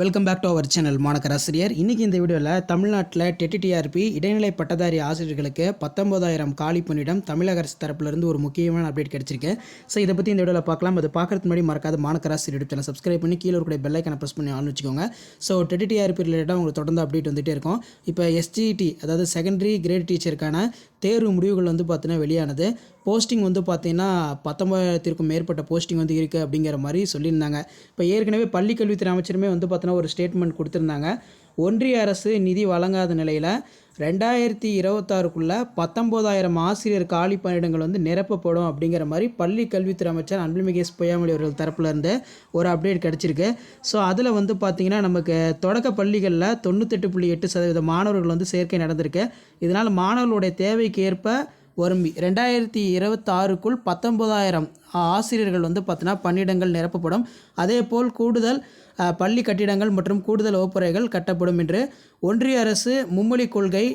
Welcome back to our channel மாணக்கராசிரியர் இன்றைக்கி இந்த வீடியோவில் தமிழ்நாட்டில் டெட்டிடிஆர்பி இடைநிலை பட்டதாரி ஆசிரியர்களுக்கு பத்தொன்பதாயிரம் காலி பணியிடம் தமிழக அரசு தரப்புலேருந்து ஒரு முக்கியமான அப்டேட் கிடச்சிருக்கு. ஸோ இதை பற்றி இந்த வீடியோவில் பார்க்கலாம். அது பார்க்குறதுக்கு முன்னாடி மறக்காத மாணக்கராசிரியர் யூடியூப் சேனல் சப்ஸ்கிரைப் பண்ணி கீழே இருக்கிற பெல் ஐக்கனை ப்ரெஸ் பண்ணி ஆன் வச்சுக்கோங்க. ஸோ டெட்டிடிஆர்பி ரிலேட்டாக உங்களுக்கு தொடர்ந்து அப்டேட் வந்துகிட்டே இருக்கும். இப்போ எஸ்ஜிடி அதாவது செகண்டரி கிரேட் டீச்சருக்கான தேர்வு முடிவுகள் வந்து பார்த்தீங்கன்னா வெளியானது. போஸ்டிங் வந்து பார்த்தீங்கன்னா பத்தொம்பதாயிரத்திற்கும் மேற்பட்ட போஸ்டிங் வந்து இருக்குது அப்படிங்கிற மாதிரி சொல்லியிருந்தாங்க. இப்போ ஏற்கனவே பள்ளிக்கல்வித்துறை அமைச்சருமே வந்து பார்த்தீங்கன்னா ஒரு ஸ்டேட்மெண்ட் கொடுத்துருந்தாங்க. ஒன்றிய அரசு நிதி வழங்காத நிலையில் ரெண்டாயிரத்தி இருபத்தாறுக்குள்ளே பத்தொம்போதாயிரம் ஆசிரியர் காலி பணியிடங்கள் வந்து நிரப்பப்படும் அப்படிங்கிற மாதிரி பள்ளி கல்வித்துறை அமைச்சர் அன்பில்மிகேஷ் பொய்யாமொழி அவர்கள் தரப்புலேருந்து ஒரு அப்டேட் கிடச்சிருக்கு. ஸோ அதில் வந்து பார்த்திங்கன்னா நமக்கு தொடக்க பள்ளிகளில் தொண்ணூத்தெட்டு புள்ளி எட்டு சதவீத மாணவர்கள் வந்து சேர்க்கை நடந்திருக்கு. இதனால் மாணவர்களுடைய தேவைக்கு ஏற்ப வரும் ரெண்டாயிரத்தி இருபத்தாறுக்குள் பத்தொன்பதாயிரம் ஆசிரியர்கள் வந்து பார்த்தீங்கன்னா பணியிடங்கள் நிரப்பப்படும். அதேபோல் கூடுதல் பள்ளி கட்டிடங்கள் மற்றும் கூடுதல் வகுப்பறைகள் கட்டப்படும் என்று ஒன்றிய அரசு மும்மொழி கொள்கை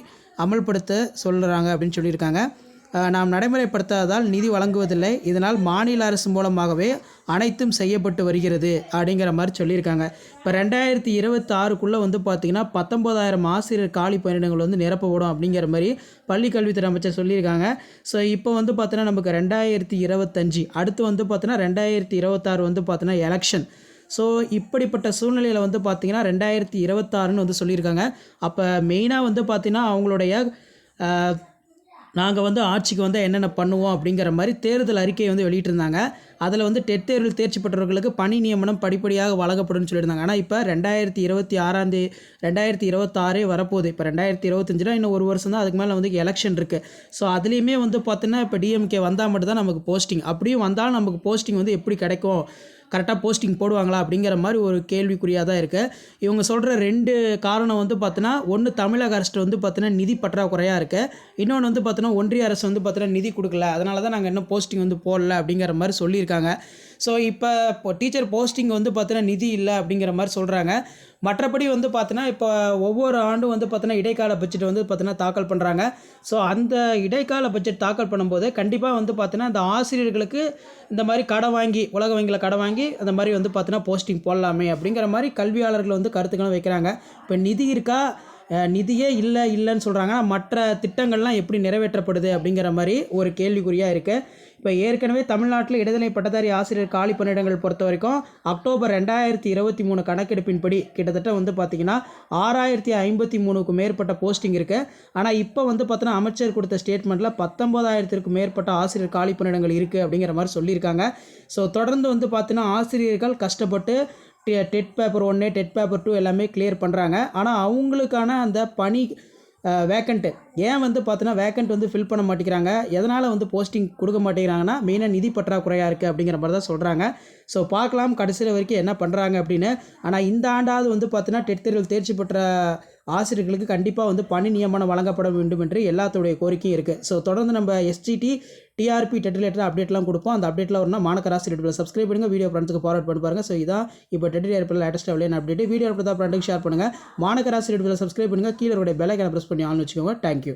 அமல்படுத்த சொல்கிறாங்க அப்படின்னு சொல்லியிருக்காங்க. நாம் நடைமுறைப்படுத்தாததால் நிதி வழங்குவதில்லை. இதனால் மாநில அரசு மூலமாகவே அனைத்தும் செய்யப்பட்டு வருகிறது அப்படிங்கிற மாதிரி சொல்லியிருக்காங்க. இப்போ ரெண்டாயிரத்தி இருபத்தி ஆறுக்குள்ளே வந்து பார்த்திங்கன்னா பத்தொம்போதாயிரம் ஆசிரியர் காலி பணியிடங்கள் வந்து நிரப்பப்படும் அப்படிங்கிற மாதிரி பள்ளிக்கல்வித்துறை அமைச்சர் சொல்லியிருக்காங்க. ஸோ இப்போ வந்து பார்த்தீங்கன்னா நமக்கு ரெண்டாயிரத்தி இருபத்தஞ்சி அடுத்து வந்து பார்த்தீங்கன்னா ரெண்டாயிரத்தி இருபத்தாறு வந்து பார்த்தீங்கன்னா எலெக்ஷன் ஸோ இப்படிப்பட்ட சூழ்நிலையில் வந்து பார்த்திங்கன்னா ரெண்டாயிரத்தி இருபத்தாறுன்னு வந்து சொல்லியிருக்காங்க. அப்போ மெயினாக வந்து பார்த்திங்கன்னா அவங்களுடைய நாங்கள் வந்து ஆட்சிக்கு வந்து என்னென்ன பண்ணுவோம் அப்படிங்கிற மாதிரி தேர்தல் அறிக்கையை வந்து வெளியிட்டிருந்தாங்க. அதில் வந்து டெட் தேர்வில் தேர்ச்சி பெற்றவர்களுக்கு பணி நியமனம் படிப்படியாக வழங்கப்படும்னு சொல்லியிருந்தாங்க. ஆனால் இப்போ ரெண்டாயிரத்தி இருபத்தி ஆறாம் தேதி ரெண்டாயிரத்தி இருபத்தாறே வரப்போகுது. இப்போ ரெண்டாயிரத்தி இருபத்தஞ்சில் இன்னும் ஒரு வருஷம் தான் அதுக்கு மேலே வந்து எலெக்ஷன் இருக்குது ஸோ அதுலேயுமே வந்து பார்த்தீங்கன்னா இப்போ டிஎம்கே வந்தால் மட்டும்தான் நமக்கு போஸ்டிங் அப்படியும் வந்தாலும் நமக்கு போஸ்டிங் வந்து எப்படி கிடைக்கும்? கரெக்டாக போஸ்டிங் போடுவாங்களா? அப்படிங்கிற மாதிரி ஒரு கேள்விக்குறியாக தான் இருக்குது இவங்க சொல்கிற ரெண்டு காரணம் வந்து பார்த்தீங்கன்னா ஒன்று தமிழக அரசு வந்து பார்த்தீங்கன்னா நிதி பற்றாக்குறையாக இருக்குது இன்னொன்று வந்து பார்த்தீங்கன்னா ஒன்றிய அரசு வந்து பார்த்தீங்கன்னா நிதி கொடுக்கல. அதனால தான் நாங்கள் இன்னும் போஸ்டிங் வந்து போடல அப்படிங்கிற மாதிரி சொல்லியிருக்காங்க. ஸோ இப்போ இப்போ டீச்சர் போஸ்டிங் வந்து பார்த்தீங்கன்னா நிதி இல்லை அப்படிங்கிற மாதிரி சொல்கிறாங்க மற்றபடி வந்து பார்த்தீங்கன்னா இப்போ ஒவ்வொரு ஆண்டும் வந்து பார்த்தீங்கன்னா இடைக்கால பட்ஜெட் வந்து பார்த்தீங்கன்னா தாக்கல் பண்ணுறாங்க ஸோ அந்த இடைக்கால பட்ஜெட் தாக்கல் பண்ணும்போது கண்டிப்பாக வந்து பார்த்தீங்கன்னா இந்த ஆசிரியர்களுக்கு இந்த மாதிரி கடை வாங்கி உலக வங்கியில் கடை வாங்கி அந்த மாதிரி வந்து பார்த்தீங்கன்னா போஸ்டிங் போடலாமே அப்படிங்கிற மாதிரி கல்வியாளர்கள் வந்து கருத்துக்களும் வைக்கிறாங்க. இப்போ நிதி இருக்கா? நிதியே இல்லை இல்லைன்னு சொல்கிறாங்க மற்ற திட்டங்கள்லாம் எப்படி நிறைவேற்றப்படுது அப்படிங்கிற மாதிரி ஒரு கேள்விக்குறியாக இருக்குது இப்போ ஏற்கனவே தமிழ்நாட்டில் இடைநிலை பட்டதாரி ஆசிரியர் காலி பணியிடங்கள் பொறுத்த வரைக்கும் அக்டோபர் ரெண்டாயிரத்தி இருபத்தி மூணு கணக்கெடுப்பின்படி கிட்டத்தட்ட வந்து பார்த்திங்கன்னா ஆறாயிரத்தி ஐம்பத்தி மூணுக்கு மேற்பட்ட போஸ்டிங் இருக்குது ஆனால் இப்போ வந்து பார்த்தோன்னா அமைச்சர் கொடுத்த ஸ்டேட்மெண்ட்டில் பத்தொம்போதாயிரத்திற்கும் மேற்பட்ட ஆசிரியர் காலி பணியிடங்கள் இருக்குது அப்படிங்கிற மாதிரி சொல்லியிருக்காங்க. ஸோ தொடர்ந்து வந்து பார்த்தீங்கன்னா ஆசிரியர்கள் கஷ்டப்பட்டு டெட் பேப்பர் ஒன்று டெட் பேப்பர் டூ எல்லாமே கிளியர் பண்ணுறாங்க ஆனால் அவங்களுக்கான அந்த பணி வேக்கண்ட்டு ஏன் வந்து பார்த்தீங்கன்னா வேக்கண்ட் வந்து ஃபில் பண்ண மாட்டேங்கிறாங்க. எதனால் வந்து போஸ்டிங் கொடுக்க மாட்டேங்கிறாங்கன்னா மெயினாக நிதி பற்றாக்குறையாக இருக்குது அப்படிங்கிற மாதிரி தான் சொல்கிறாங்க ஸோ பார்க்கலாம் கடைசியில் வரைக்கும் என்ன பண்ணுறாங்க அப்படின்னு. ஆனால் இந்த ஆண்டாவது வந்து பார்த்தீங்கன்னா டெட் தேர்வில் தேர்ச்சி பெற்ற ஆசிரியர்களுக்கு கண்டிப்பாக வந்து பணி நியமனம் வழங்கப்பட வேண்டும் என்று எல்லாத்துடைய கோரிக்கையும் இருக்குது ஸோ தொடர்ந்து நம்ம எஸ்டிடி டிஆர்பி டெட்டிலேட்டர் அப்டேட்லாம் கொடுப்போம். அந்த அப்டேட்டில் வரணும் மாணக்கர் ஆசிரியர் சப்ஸ்கிரைப் பண்ணுங்க. வீடியோ ஃப்ரெண்ட்ஸுக்கு ஃபார்வர்ட் பண்ணி பாருங்கள் ஸோ இதான் இப்போ டெட்டிலேட்டர் லேட்டஸ்ட் அவ்வளோ அப்டேட் வீடியோ பிரதா ஃப்ரெண்டுக்கு ஷேர் பண்ணுங்கள் மாணக்கர் ஆசிரியர் சப்ஸ்கிரைப் பண்ணுங்கள் கீழே பெல் ஐக்கனை ப்ரெஸ் பண்ணி ஆன் வச்சுக்கோங்க. தேங்க்யூ